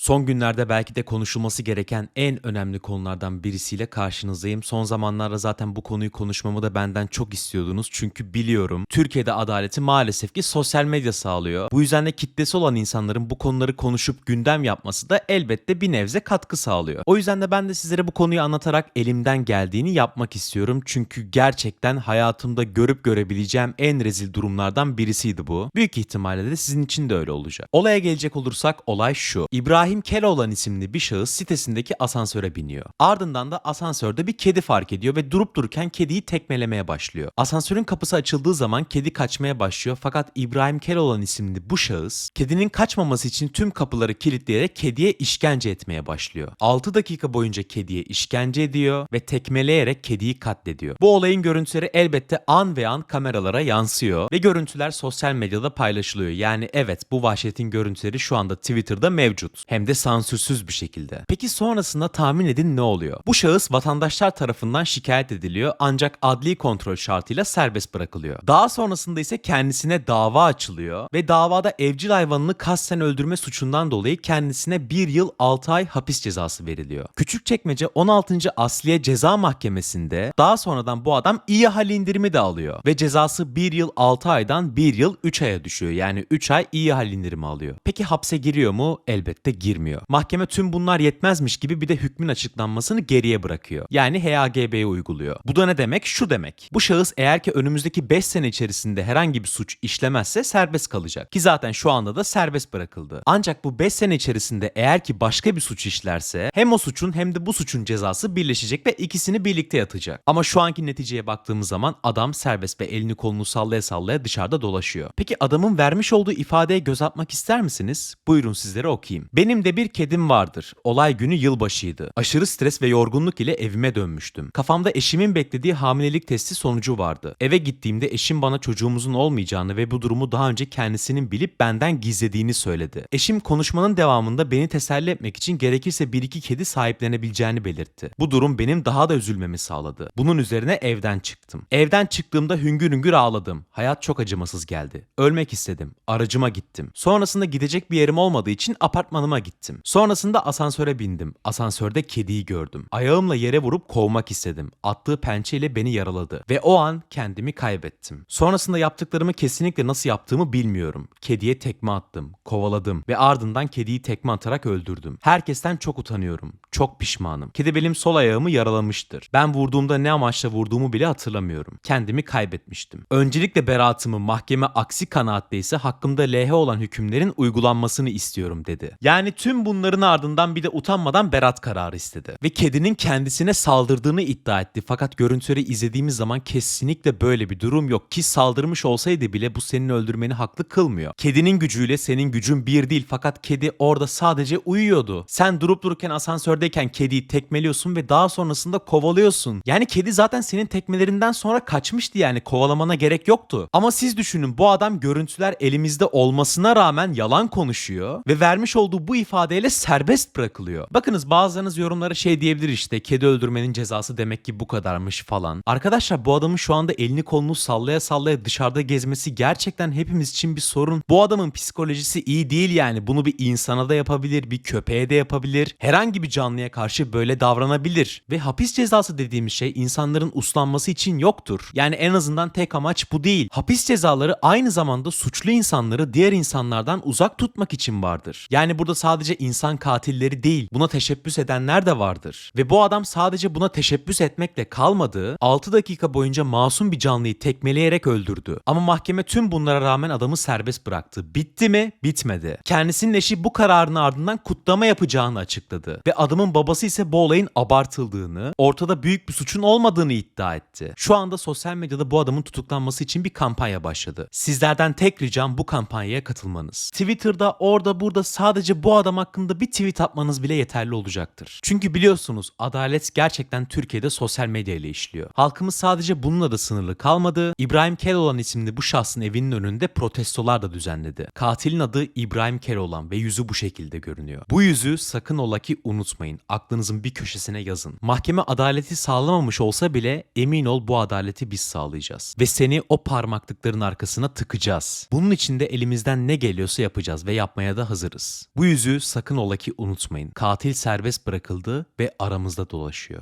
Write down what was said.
Son günlerde belki de konuşulması gereken en önemli konulardan birisiyle karşınızdayım. Son zamanlarda zaten bu konuyu konuşmamı da benden çok istiyordunuz. Çünkü biliyorum Türkiye'de adaleti maalesef ki sosyal medya sağlıyor. Bu yüzden de kitlesi olan insanların bu konuları konuşup gündem yapması da elbette bir nebze katkı sağlıyor. O yüzden de ben de sizlere bu konuyu anlatarak elimden geldiğini yapmak istiyorum. Çünkü gerçekten hayatımda görüp görebileceğim en rezil durumlardan birisiydi bu. Büyük ihtimalle de sizin için de öyle olacak. Olaya gelecek olursak olay şu. İbrahim Keloğlan isimli bir şahıs sitesindeki asansöre biniyor. Ardından da asansörde bir kedi fark ediyor ve durup dururken kediyi tekmelemeye başlıyor. Asansörün kapısı açıldığı zaman kedi kaçmaya başlıyor fakat İbrahim Keloğlan isimli bu şahıs kedinin kaçmaması için tüm kapıları kilitleyerek kediye işkence etmeye başlıyor. 6 dakika boyunca kediye işkence ediyor ve tekmeleyerek kediyi katlediyor. Bu olayın görüntüleri elbette an ve an kameralara yansıyor ve görüntüler sosyal medyada paylaşılıyor. Yani evet bu vahşetin görüntüleri şu anda Twitter'da mevcut. Hem de sansürsüz bir şekilde. Peki sonrasında tahmin edin ne oluyor? Bu şahıs vatandaşlar tarafından şikayet ediliyor ancak adli kontrol şartıyla serbest bırakılıyor. Daha sonrasında ise kendisine dava açılıyor ve davada evcil hayvanını kasten öldürme suçundan dolayı kendisine 1 yıl 6 ay hapis cezası veriliyor. Küçükçekmece 16. Asliye Ceza Mahkemesi'nde daha sonradan bu adam iyi hal indirimi de alıyor ve cezası 1 yıl 6 aydan 1 yıl 3 aya düşüyor. Yani 3 ay iyi hal indirimi alıyor. Peki hapse giriyor mu? Elbette girmiyor. Mahkeme tüm bunlar yetmezmiş gibi bir de hükmün açıklanmasını geriye bırakıyor. Yani HAGB'yi uyguluyor. Bu da ne demek? Şu demek. Bu şahıs eğer ki önümüzdeki 5 sene içerisinde herhangi bir suç işlemezse serbest kalacak. Ki zaten şu anda da serbest bırakıldı. Ancak bu 5 sene içerisinde eğer ki başka bir suç işlerse hem o suçun hem de bu suçun cezası birleşecek ve ikisini birlikte yatacak. Ama şu anki neticeye baktığımız zaman adam serbest ve elini kolunu sallaya sallaya dışarıda dolaşıyor. Peki adamın vermiş olduğu ifadeye göz atmak ister misiniz? Buyurun sizlere okuyayım. Benim de bir kedim vardır. Olay günü yılbaşıydı. Aşırı stres ve yorgunluk ile evime dönmüştüm. Kafamda eşimin beklediği hamilelik testi sonucu vardı. Eve gittiğimde eşim bana çocuğumuzun olmayacağını ve bu durumu daha önce kendisinin bilip benden gizlediğini söyledi. Eşim konuşmanın devamında beni teselli etmek için gerekirse bir iki kedi sahiplenebileceğini belirtti. Bu durum benim daha da üzülmemi sağladı. Bunun üzerine evden çıktım. Evden çıktığımda hüngür hüngür ağladım. Hayat çok acımasız geldi. Ölmek istedim. Aracıma gittim. Sonrasında gidecek bir yerim olmadığı için apartmanıma gittim. Sonrasında asansöre bindim. Asansörde kediyi gördüm. Ayağımla yere vurup kovmak istedim. Attığı pençeyle beni yaraladı ve o an kendimi kaybettim. Sonrasında yaptıklarımı kesinlikle nasıl yaptığımı bilmiyorum. Kediye tekme attım, kovaladım ve ardından kediyi tekme atarak öldürdüm. Herkesten çok utanıyorum. Çok pişmanım. Kedi benim sol ayağımı yaralamıştır. Ben vurduğumda ne amaçla vurduğumu bile hatırlamıyorum. Kendimi kaybetmiştim. Öncelikle beraatımı mahkeme aksi kanaatteyse hakkımda lehe olan hükümlerin uygulanmasını istiyorum dedi. Yani tüm bunların ardından bir de utanmadan berat kararı istedi. Ve kedinin kendisine saldırdığını iddia etti. Fakat görüntüleri izlediğimiz zaman kesinlikle böyle bir durum yok. Ki saldırmış olsaydı bile bu senin öldürmeni haklı kılmıyor. Kedinin gücüyle senin gücün bir değil fakat kedi orada sadece uyuyordu. Sen durup dururken asansördeyken kediyi tekmeliyorsun ve daha sonrasında kovalıyorsun. Yani kedi zaten senin tekmelerinden sonra kaçmıştı yani kovalamana gerek yoktu. Ama siz düşünün bu adam görüntüler elimizde olmasına rağmen yalan konuşuyor ve vermiş olduğu bu ifadeyle serbest bırakılıyor. Bakınız bazılarınız yorumlara şey diyebilir işte kedi öldürmenin cezası demek ki bu kadarmış falan. Arkadaşlar bu adamın şu anda elini kolunu sallaya sallaya dışarıda gezmesi gerçekten hepimiz için bir sorun. Bu adamın psikolojisi iyi değil yani. Bunu bir insana da yapabilir, bir köpeğe de yapabilir. Herhangi bir canlıya karşı böyle davranabilir. Ve hapis cezası dediğimiz şey insanların uslanması için yoktur. Yani en azından tek amaç bu değil. Hapis cezaları aynı zamanda suçlu insanları diğer insanlardan uzak tutmak için vardır. Yani burada sadece insan katilleri değil, buna teşebbüs edenler de vardır. Ve bu adam sadece buna teşebbüs etmekle kalmadı, 6 dakika boyunca masum bir canlıyı tekmeleyerek öldürdü. Ama mahkeme tüm bunlara rağmen adamı serbest bıraktı. Bitti mi? Bitmedi. Kendisinin eşi bu kararın ardından kutlama yapacağını açıkladı. Ve adamın babası ise bu olayın abartıldığını, ortada büyük bir suçun olmadığını iddia etti. Şu anda sosyal medyada bu adamın tutuklanması için bir kampanya başladı. Sizlerden tek ricam bu kampanyaya katılmanız. Twitter'da orada burada sadece bu adam hakkında bir tweet atmanız bile yeterli olacaktır. Çünkü biliyorsunuz adalet gerçekten Türkiye'de sosyal medya ile işliyor. Halkımız sadece bununla da sınırlı kalmadı. İbrahim Keloğlan isimli bu şahsın evinin önünde protestolar da düzenledi. Katilin adı İbrahim Keloğlan ve yüzü bu şekilde görünüyor. Bu yüzü sakın ola ki unutmayın. Aklınızın bir köşesine yazın. Mahkeme adaleti sağlamamış olsa bile emin ol bu adaleti biz sağlayacağız. Ve seni o parmaklıkların arkasına tıkacağız. Bunun için de elimizden ne geliyorsa yapacağız ve yapmaya da hazırız. Bu yüzüğü Yüzü sakın ola ki unutmayın. Katil serbest bırakıldı ve aramızda dolaşıyor.